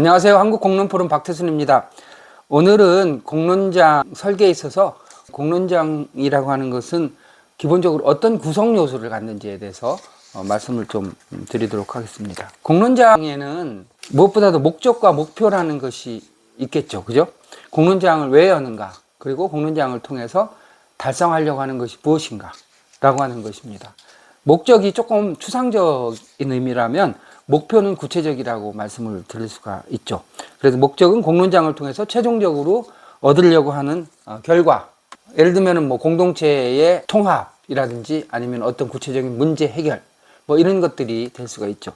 안녕하세요. 한국공론포럼 박태순입니다. 오늘은 공론장 설계에 있어서 공론장이라고 하는 것은 기본적으로 어떤 구성 요소를 갖는지에 대해서 어, 말씀을 좀 드리도록 하겠습니다. 공론장에는 무엇보다도 목적과 목표라는 것이 있겠죠. 그죠? 공론장을 왜 여는가? 그리고 공론장을 통해서 달성하려고 하는 것이 무엇인가? 라고 하는 것입니다. 목적이 조금 추상적인 의미라면 목표는 구체적이라고 말씀을 드릴 수가 있죠. 그래서 목적은 공론장을 통해서 최종적으로 얻으려고 하는 어, 결과. 예를 들면 뭐 공동체의 통합이라든지 아니면 어떤 구체적인 문제 해결 뭐 이런 것들이 될 수가 있죠.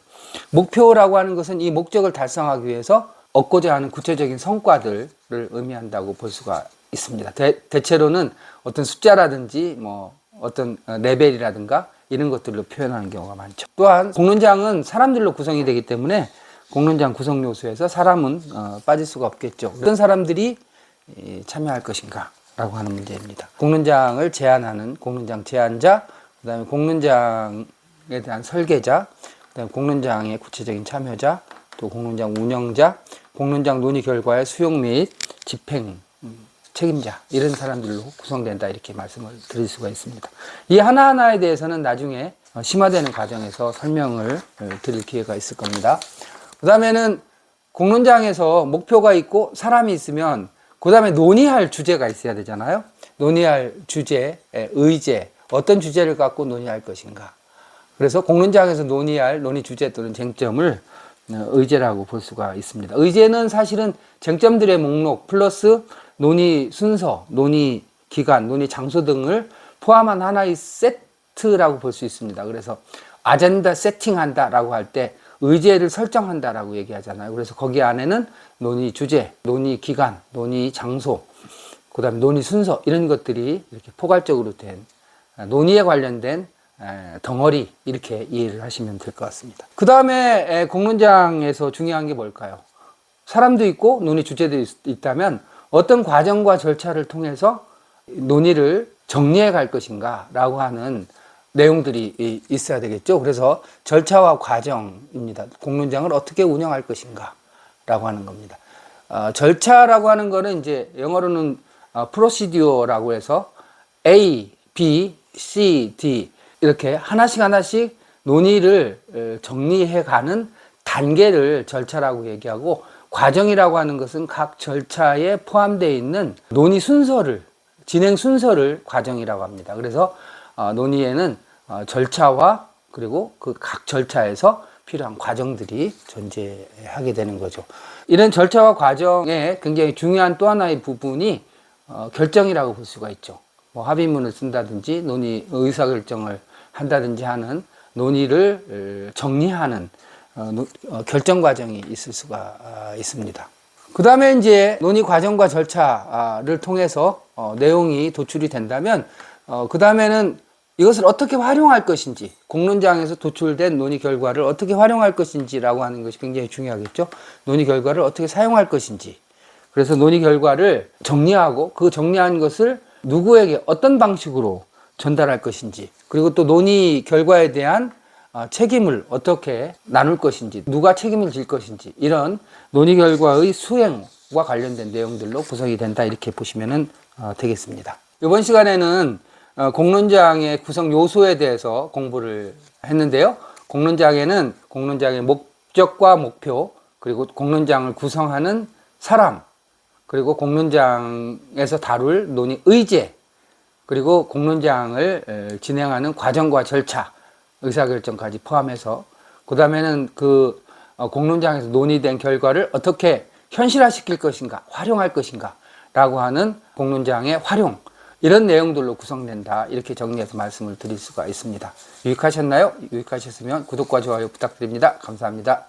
목표라고 하는 것은 이 목적을 달성하기 위해서 얻고자 하는 구체적인 성과들을 의미한다고 볼 수가 있습니다. 대, 대체로는 어떤 숫자라든지 뭐 어떤 어, 레벨이라든가 이런 것들로 표현하는 경우가 많죠. 또한 공론장은 사람들로 구성이 되기 때문에 공론장 구성 요소에서 사람은 어, 빠질 수가 없겠죠. 어떤 사람들이 이, 참여할 것인가? 라고 하는 문제입니다. 공론장을 제안하는 공론장 제안자, 그 다음에 공론장에 대한 설계자, 그 다음에 공론장의 구체적인 참여자, 또 공론장 운영자, 공론장 논의 결과의 수용 및 집행 음, 책임자 이런 사람들로 구성된다 이렇게 말씀을 드릴 수가 있습니다. 이 하나하나에 대해서는 나중에 어, 심화되는 과정에서 설명을 어, 드릴 기회가 있을 겁니다. 그 다음에는 공론장에서 목표가 있고 사람이 있으면 그 다음에 논의할 주제가 있어야 되잖아요. 논의할 주제, 에, 의제, 어떤 주제를 갖고 논의할 것인가. 그래서 공론장에서 논의할 논의 주제 또는 쟁점을 어, 의제라고 볼 수가 있습니다. 의제는 사실은 쟁점들의 목록 플러스 논의 순서, 논의 기간, 논의 장소 등을 포함한 하나의 세트라고 볼 수 있습니다. 그래서 아젠다 세팅한다라고 할 때 의제를 설정한다라고 얘기하잖아요. 그래서 거기 안에는 논의 주제, 논의 기간, 논의 장소, 그다음에 논의 순서 이런 것들이 이렇게 포괄적으로 된 아, 논의에 관련된 에, 덩어리 이렇게 이해를 하시면 될 것 같습니다. 그 다음에 공론장에서 중요한 게 뭘까요? 사람도 있고 논의 주제도 있, 있다면 어떤 과정과 절차를 통해서 논의를 정리해 갈 것인가 라고 하는 내용들이 있어야 되겠죠. 그래서 절차와 과정입니다. 공론장을 어떻게 운영할 것인가 라고 하는 겁니다. 어, 절차라고 하는 거는 이제 영어로는 어, 프로시디오라고 해서 A, B, C, D 이렇게 하나씩 하나씩 논의를 정리해 가는 단계를 절차라고 얘기하고 과정이라고 하는 것은 각 절차에 포함되어 있는 논의 순서를 진행 순서를 과정이라고 합니다. 그래서 어, 논의에는 어, 절차와 그리고 그 각 절차에서 필요한 과정들이 존재하게 되는 거죠. 이런 절차와 과정에 굉장히 중요한 또 하나의 부분이 어, 결정이라고 볼 수가 있죠. 뭐 합의문을 쓴다든지 논의 의사결정을 한다든지 하는 논의를 정리하는 결정 과정이 있을 수가 아, 있습니다. 그 다음에 이제 논의 과정과 절차를 통해서 어, 내용이 도출이 된다면 어, 그 다음에는 이것을 어떻게 활용할 것인지 공론장에서 도출된 논의 결과를 어떻게 활용할 것인지라고 하는 것이 굉장히 중요하겠죠. 논의 결과를 어떻게 사용할 것인지 그래서 논의 결과를 정리하고 그 정리한 것을 누구에게 어떤 방식으로 전달할 것인지 그리고 또 논의 결과에 대한 어, 책임을 어떻게 나눌 것인지, 누가 책임을 질 것인지, 이런 논의 결과의 수행과 관련된 내용들로 구성이 된다. 이렇게 보시면 어, 되겠습니다. 이번 시간에는 어, 공론장의 구성 요소에 대해서 공부를 했는데요. 공론장에는 공론장의 목적과 목표, 그리고 공론장을 구성하는 사람, 그리고 공론장에서 다룰 논의 의제, 그리고 공론장을 진행하는 과정과 절차, 의사결정까지 포함해서 그 다음에는 그 어, 공론장에서 논의된 결과를 어떻게 현실화시킬 것인가, 활용할 것인가 라고 하는 공론장의 활용 이런 내용들로 구성된다 이렇게 정리해서 말씀을 드릴 수가 있습니다. 유익하셨나요? 유익하셨으면 구독과 좋아요 부탁드립니다. 감사합니다.